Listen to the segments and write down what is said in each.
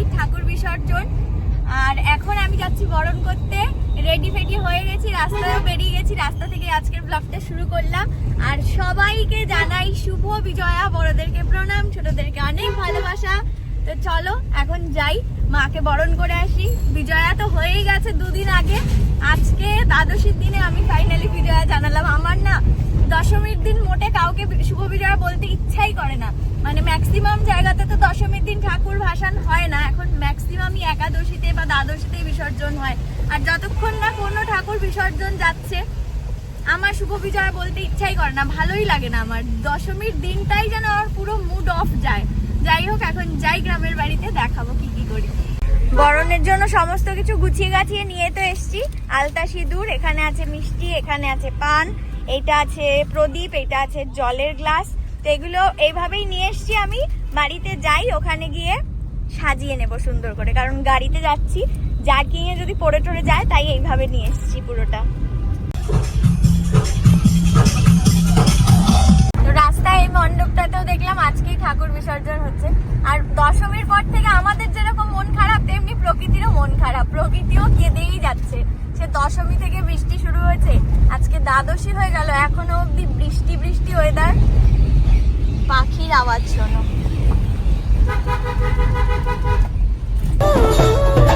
বাড়ির ঠাকুর বিসর্জন। আর এখন আমি যাচ্ছি বরণ করতে। রেডি ফেডি হয়ে গেছি, রাস্তায়ও বেরিয়ে গেছি। রাস্তা থেকে আজকের ব্লগটা শুরু করলাম। আর সবাইকে জানাই শুভ বিজয়া। বড়দেরকে প্রণাম, ছোটদেরকে অনেক ভালোবাসা। তো চলো, এখন যাই। মাকে বরণ করে আসি। বিজয়া তো হয়েই গেছে দুদিন আগে। আজকে দ্বাদশীর দিনে আমি ফাইনালি বিজয়া জানালাম। আমার না দশমীর দিন মোটে কাউকে শুভ বিজয়া বলতে ইচ্ছাই করে না। মানে ম্যাক্সিমাম জায়গাতে তো দশমীর দিন ঠাকুর ভাসান হয় ম্যাক্সিমামই একাদশীতে বা দ্বাদশীতে বিসর্জন হয়। আর যতক্ষণ না কোনো ঠাকুর বিসর্জন যাচ্ছে, আমার শুভ বিজয়া বলতে ইচ্ছাই করে না, ভালোই লাগে না আমার। দশমীর দিনটাই যেন আমার পুরো মুড অফ যায়। যাই হোক, এখন যাই গ্রামের বাড়িতে, দেখাবো কি কি করি। বরণের জন্য সমস্ত কিছু গুছিয়ে গাছিয়ে নিয়ে তো এসছি। আলতা সিঁদুর, এখানে আছে মিষ্টি, এখানে আছে পান এটা আছে প্রদীপ এটা আছে জলের গ্লাস। তো এগুলো এইভাবেই নিয়ে এসছি আমি। বাড়িতে যাই, ওখানে গিয়ে সাজিয়ে নেব সুন্দর করে। কারণ গাড়িতে যাচ্ছি, জার্কিং এ যদি পড়ে টরে যায়, তাই এইভাবে নিয়ে এসেছি পুরোটা। রাস্তায় এই মণ্ডপটাতেও দেখলাম আজকেই ঠাকুর বিসর্জন হচ্ছে। আর দশমীর পর থেকে আমাদের যেরকম মন খারাপ, তেমনি প্রকৃতিরও মন খারাপ। প্রকৃতিও কেঁদেই যাচ্ছে। সে দশমী থেকে বৃষ্টি শুরু হয়েছে, আজকে দ্বাদশী হয়ে গেল। এখনও অবধি বৃষ্টি বৃষ্টি ওয়েদার পাখির আওয়াজ শোনো। Oh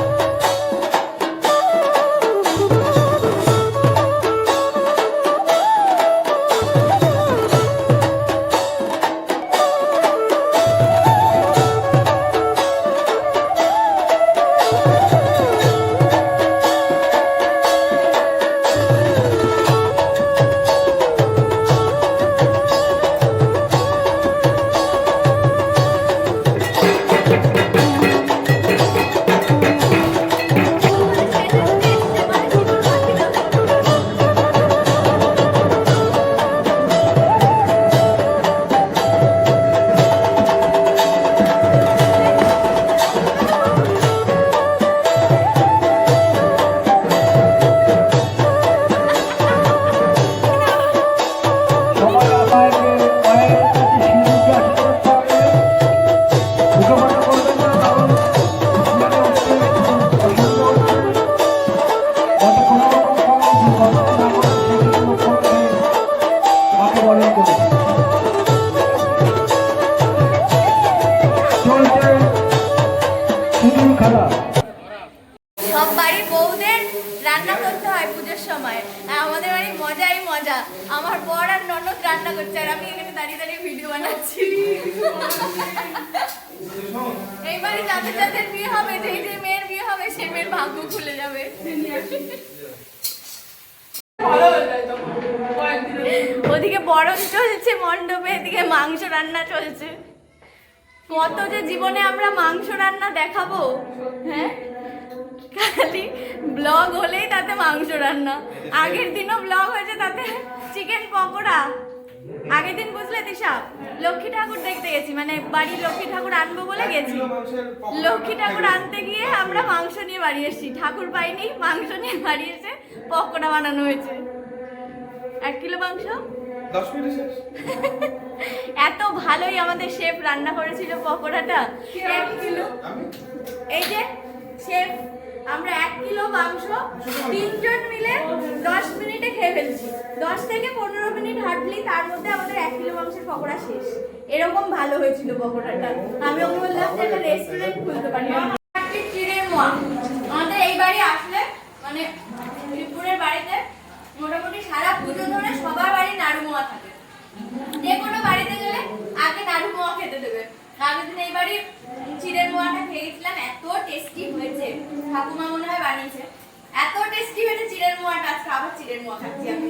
সব বাড়ির বউদের রান্না করতে হয় পুজোর সময়। আর আমাদের বাড়ি মজাই মজা। আমার বর আর ননদ রান্না করছে, আর আমি এখানে দাঁড়িয়ে দাঁড়িয়ে ভিডিও বানাচ্ছি। এই বাড়ি যাদের যাদের বিয়ে হবে, যেই যে মেয়ের বিয়ে হবে সে মেয়ের ভাগ্য খুলে যাবে। ওদিকে বরণ চলছে মণ্ডপে, এদিকে মাংস রান্না চলছে। কত যে জীবনে আমরা মাংস রান্না দেখাবো হ্যাঁ? খালি ব্লগ হলেই তাতে মাংস রান্না। আগের দিনও ব্লগ হয়েছে তাতে চিকেন পকোড়া। আগের দিন বুঝলে দিশা, লক্ষ্মী ঠাকুর দেখতে গেছি মানে বাড়ির লক্ষ্মী ঠাকুর আনব বলে গেছি। লক্ষ্মী ঠাকুর আনতে গিয়ে আমরা মাংস নিয়ে বাড়ি এসেছি। ঠাকুর পাইনি, মাংস নিয়ে বাড়ি এসে পকোড়া বানানো হয়েছে। এক কিলো মাংস? দশ মিনিট শেষ। এত ভালোই আমাদের শেফ রান্না করেছিল পকোড়াটা। এক কিলো এই যে শেফ আমরা এক কিলো মাংস তিনজন মিলে দশ মিনিটে খেয়ে ফেলছি। দশ থেকে পনেরো মিনিট হাঁটলি তার মধ্যে আমাদের এক কিলো মাংসের পকোড়া শেষ। এরকম ভালো হয়েছিল পকোড়াটা। আমি ওকে বললাম যে একটা রেস্টুরেন্ট খুলতে পারি। মোয়া। আমাদের এই বাড়ি আসলে মানে ত্রিপুরের বাড়িতে মোটামুটি সারা পুজো ধরে সবার বাড়ি নাড়ু মোয়া থাকে। যে কোনো বাড়িতে গেলে আগে নাড়ু মোয়া খেতে দেবে। আগের দিন এই বাড়ি চিড়ের মোয়াটা খেয়েছিলাম এত টেস্টি হয়েছে। ঠাকুমা মনে হয় বানিয়েছে। এত টেস্টি হয়েছে চিড়ের মোয়াটা, আজকে আবার চিড়ের মোয়া খাচ্ছি আমি।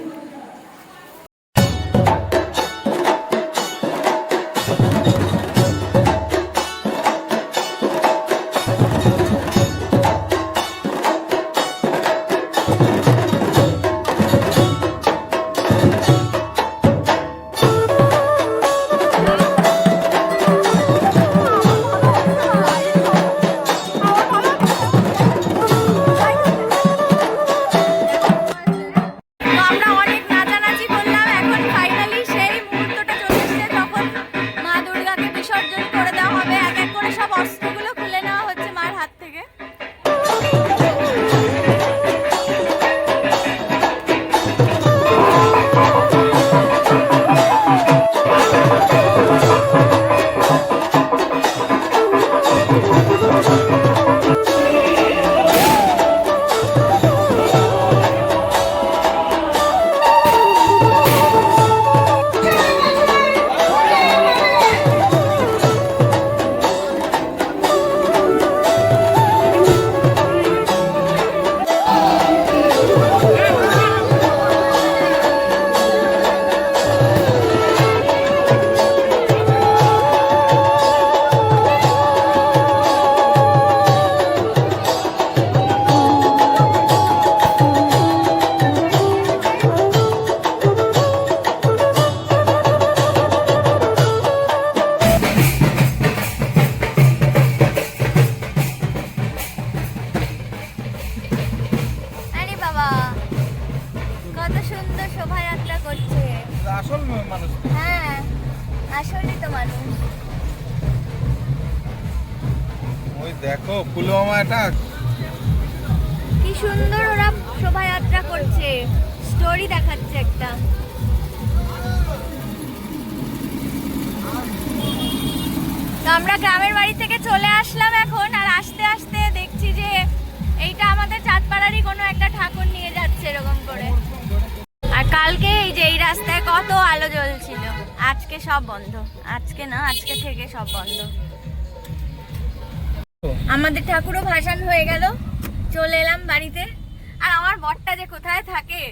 আসলে তো মানুষ। ওই দেখো পুলওয়ামা অ্যাটাক কি সুন্দর ওরা শোভাযাত্রা করছে। স্টোরি দেখাচ্ছে একটা। তো আমরা গ্রামের বাড়ি থেকে চলে আসলাম এখন আর আস্তে আস্তে দেখছি যে এইটা আমাদের চাঁদপাড়ারই কোনো একটা ঠাকুর নিয়ে যাচ্ছে এরকম করে। কালকে এই যে এই রাস্তায় কত আলো জ্বলছিল। আজকে সব বন্ধ। আজকে না, আজকে থেকে সব বন্ধ। আমাদের ঠাকুরও ভাসান হয়ে গেল। চলে এলাম বাড়িতে। আর আমার বরটা যে কোথায় থাকে,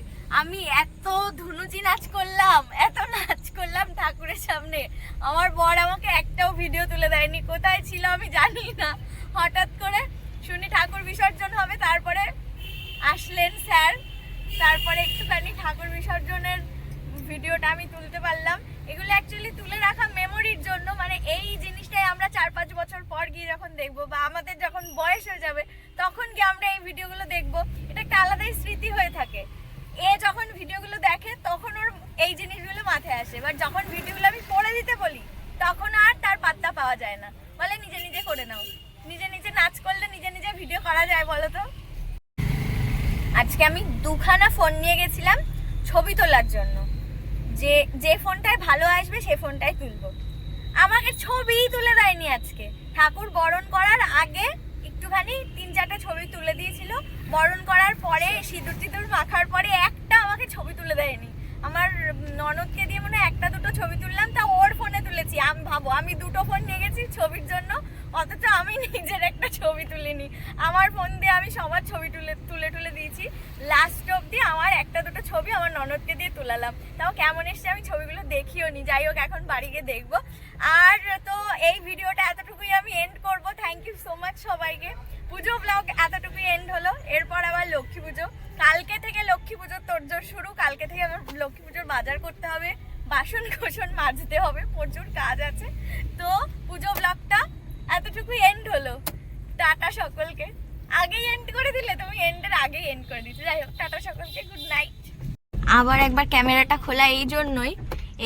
আমি এত ধুনুচি নাচ করলাম, এত নাচ করলাম ঠাকুরের সামনে। আমার বর আমাকে একটাও ভিডিও তুলে দেয়নি। কোথায় ছিল আমি জানি না। হঠাৎ করে শুনি ঠাকুর বিসর্জন হবে তারপরে আসলেন স্যার তারপরে একটুখানি ঠাকুর বিসর্জনের ভিডিওটা আমি তুলতে পারলাম। এগুলো অ্যাকচুয়ালি তুলে রাখা মেমোরির জন্য মানে এই জিনিসটাই আমরা চার পাঁচ বছর পর গিয়ে যখন দেখব বা আমাদের যখন বয়স হয়ে যাবে, তখন গিয়ে আমরা এই ভিডিওগুলো দেখব। এটা একটা আলাদাই স্মৃতি হয়ে থাকে। এ যখন ভিডিওগুলো দেখে, তখন ওর এই জিনিসগুলো মাথায় আসে। এবার যখন ভিডিওগুলো আমি পড়ে দিতে বলি, তখন আর তার পাত্তা পাওয়া যায় না। বলে নিজে নিজে করে নাও। নিজে নিজে নাচ করলে নিজে নিজে ভিডিও করা যায় বলো তো? আজকে আমি দুখানা ফোন নিয়ে গেছিলাম ছবি তোলার জন্য। যে যে ফোনটায় ভালো আসবে সে ফোনটাই তুলবো। আমাকে ছবিই তুলে দেয়নি আজকে। ঠাকুর বরণ করার আগে একটুখানি তিন চারটে ছবি তুলে দিয়েছিল। বরণ করার পরে, সিঁদুর টিঁদুর মাখার পরে একটা আমাকে ছবি তুলে দেয়নি। আমার ননদকে দিয়ে মনে একটা দুটো ছবি তুললাম, তা ওর ফোনে তুলেছি। আমি ভাবো, আমি দুটো ফোন নিয়ে গেছি ছবির জন্য, অথচ আমি নিজের একটা ছবি তুলিনি। আমার ফোন দিয়ে আমি সবার ছবি তুলে তুলে তুলে দিয়েছি। লাস্ট অবধি আমার একটা দুটো ছবি আমার ননদকে দিয়ে তুলালাম। তাও কেমন এসছে আমি ছবিগুলো দেখিও নি। যাই হোক, এখন বাড়ি গিয়ে দেখব। আর তো এই ভিডিওটা এতটুকুই আমি এন্ড করব। থ্যাংক ইউ সো মাচ সবাইকে। পুজো ব্লগ এতটুকুই এন্ড হলো। এরপর আবার লক্ষ্মী পুজো। কালকে থেকে লক্ষ্মী পুজোর তোড়জোড় শুরু। কালকে থেকে আমার লক্ষ্মী পুজোর বাজার করতে হবে। বাসন কোসন মাজতে হবে। প্রচুর কাজ আছে। তো পুজো ব্লগটা এতটুকুই এন্ড হলো। টাটা সকলকে। আগেই এন্ড করে দিলে, তুমি এন্ডের আগেই এন্ড করে দিচ্ছি যাই হোক, টাটা সকলকে গুড নাইট আবার একবার ক্যামেরাটা খোলা এই জন্যই।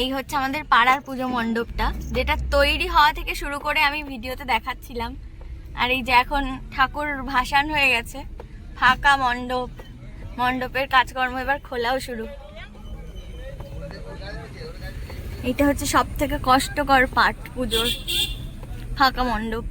এই হচ্ছে আমাদের পাড়ার পুজো মণ্ডপটা, যেটা তৈরি হওয়া থেকে শুরু করে আমি ভিডিওতে দেখাচ্ছিলাম। আর এই যে এখন ঠাকুর ভাসান হয়ে গেছে, ফাঁকা মণ্ডপ, মণ্ডপের কাজকর্ম এবার খোলাও শুরু। এটা হচ্ছে সব থেকে কষ্টকর পাঠ পুজোর, ফাঁকা মণ্ডপ।